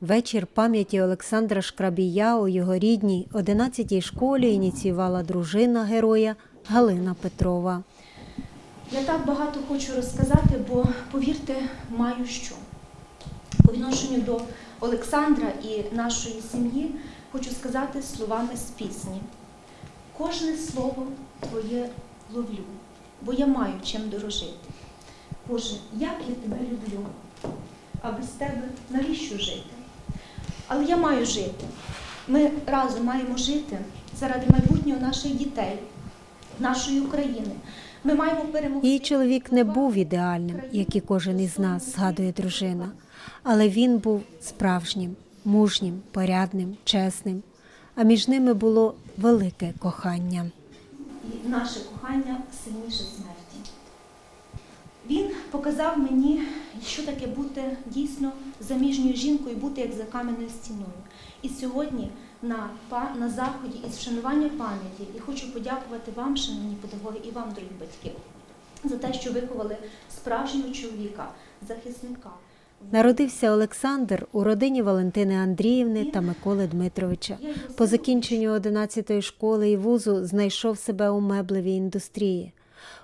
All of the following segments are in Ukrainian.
Вечір пам'яті Олександра Шкрабія у його рідній 11-й школі ініціювала дружина героя Галина Петрова. Я так багато хочу розказати, бо повірте, маю що. По відношенню до Олександра і нашої сім'ї хочу сказати словами з пісні. Кожне слово твоє ловлю, бо я маю чим дорожити. Боже, як я тебе люблю, а без тебе навіщо жити? Але я маю жити. Ми разом маємо жити заради майбутнього наших дітей, нашої України. Ми маємо перемогти. Її чоловік не був ідеальним, як і кожен із нас, згадує дружина, але він був справжнім, мужнім, порядним, чесним. А між ними було велике кохання. і наше кохання сильніше смерті. Він показав мені, що таке бути дійсно заміжньою жінкою, бути як за кам'яною стіною. І сьогодні на, на заході із вшанування пам'яті я хочу подякувати вам, шановні педагоги, і вам, дорогі батьки, за те, що виховали справжнього чоловіка, захисника. Народився Олександр у родині Валентини Андріївни та Миколи Дмитровича. По закінченню 11-ї школи і вузу знайшов себе у меблевій індустрії.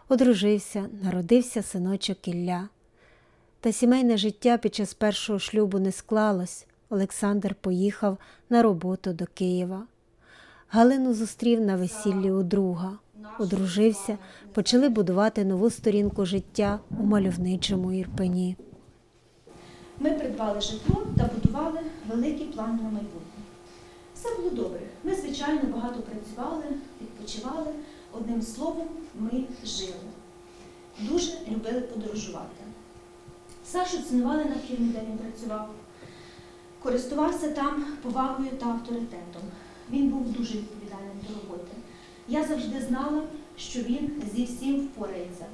Одружився, народився синочок Ілля. Та сімейне життя під час першого шлюбу не склалось. Олександр поїхав на роботу до Києва. Галину зустрів на весіллі у друга. Одружився, почали будувати нову сторінку життя у мальовничому Ірпені. Ми придбали житло та будували великі плани на майбутнє. Все було добре. Ми, звичайно, багато працювали, відпочивали. Одним словом, ми жили. Дуже любили подорожувати. Сашу цінували на фірмі, де він працював. Користувався там повагою та авторитетом. Він був дуже відповідальним до роботи. Я завжди знала, що він зі всім впорається.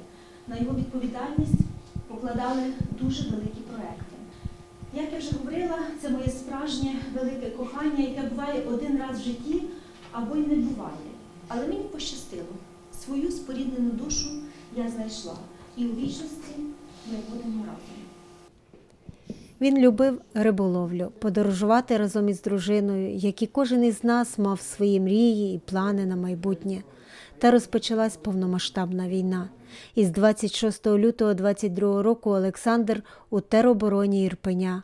На його відповідальність покладали дуже великі проекти. Як я вже говорила, це моє справжнє велике кохання, яке буває один раз в житті або й не буває. Але мені пощастило. Свою споріднену душу я знайшла. І у вічності ми будемо разом. Він любив риболовлю, подорожувати разом із дружиною, як і кожен із нас мав свої мрії і плани на майбутнє. Та розпочалась повномасштабна війна. Із 26 лютого 22 року Олександр у теробороні Ірпеня.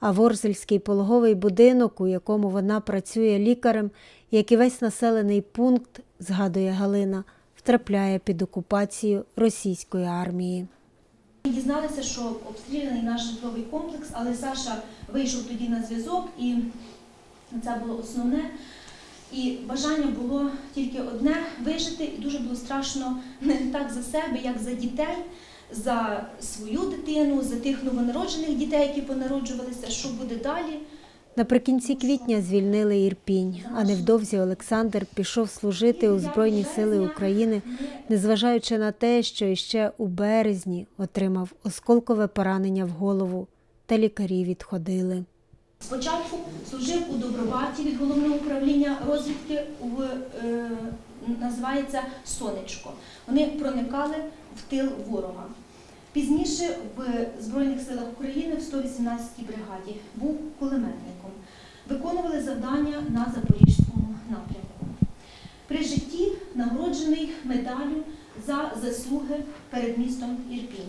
А Ворзельський пологовий будинок, у якому вона працює лікарем, як і весь населений пункт, згадує Галина, втрапляє під окупацію російської армії. Ми дізналися, що обстріляний наш житловий комплекс, але Саша вийшов тоді на зв'язок, і це було основне. І бажання було тільки одне вижити, і дуже було страшно не так за себе, як за дітей, за свою дитину, за тих новонароджених дітей, які понароджувалися, що буде далі. Наприкінці квітня звільнили Ірпінь, а невдовзі Олександр пішов служити у Збройні Сили України, незважаючи на те, що іще у березні отримав осколкове поранення в голову, та лікарі відходили. Спочатку служив у Доброваті від головного управління розвідки в е, називається Сонечко. Вони проникали в тил ворога. Пізніше в Збройних силах України в 118-й бригаді був кулеметником. Виконували завдання на Запорізькому напрямку. При житті нагороджений медаллю за заслуги перед містом Ірпінь.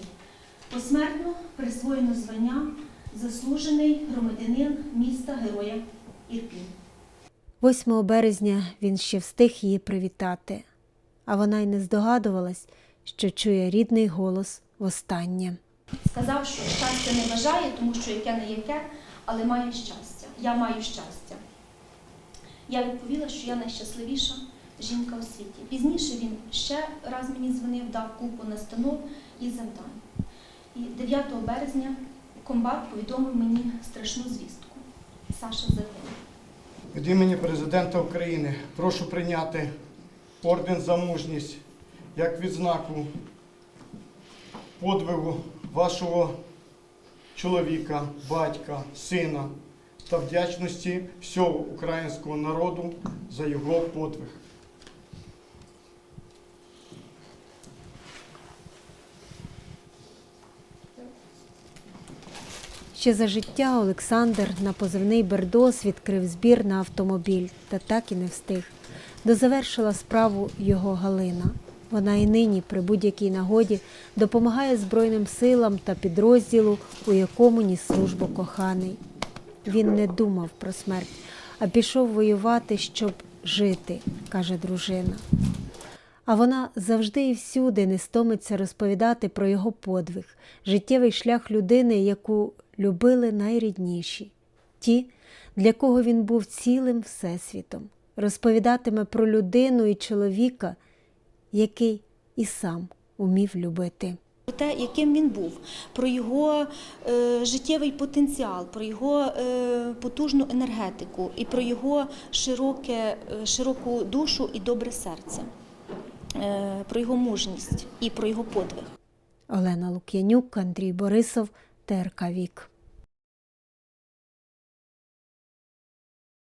Посмертно присвоєно звання заслужений громадянин міста Героя Ірпінь. 8 березня він ще встиг її привітати, а вона й не здогадувалась, що чує рідний голос востаннє. Сказав, що щастя не бажає, тому що яке не яке, але має щастя. Я маю щастя. Я відповіла, що я найщасливіша жінка у світі. Пізніше він ще раз мені дзвонив, дав купу настанов і завдань. І 9 березня комбат повідомив мені страшну звістку. Саша загинув. Від імені президента України прошу прийняти орден за мужність як відзнаку подвигу вашого чоловіка, батька, сина та вдячності всього українського народу за його подвиг. Ще за життя Олександр на позивний Бердос відкрив збір на автомобіль та так і не встиг. Дозавершила справу його Галина. Вона і нині при будь-якій нагоді допомагає Збройним силам та підрозділу, у якому ніс службу коханий. Він не думав про смерть, а пішов воювати, щоб жити, каже дружина. А вона завжди і всюди не стомиться розповідати про його подвиг, життєвий шлях людини, яку любили найрідніші, ті, для кого він був цілим всесвітом, розповідатиме про людину і чоловіка, який і сам умів любити. Про те, яким він був, про його е, життєвий потенціал, про його е, потужну енергетику і про його широке, е, широку душу і добре серце, е, про його мужність і про його подвиг. Олена Лук'янюк, Андрій Борисов, ТРК Вік.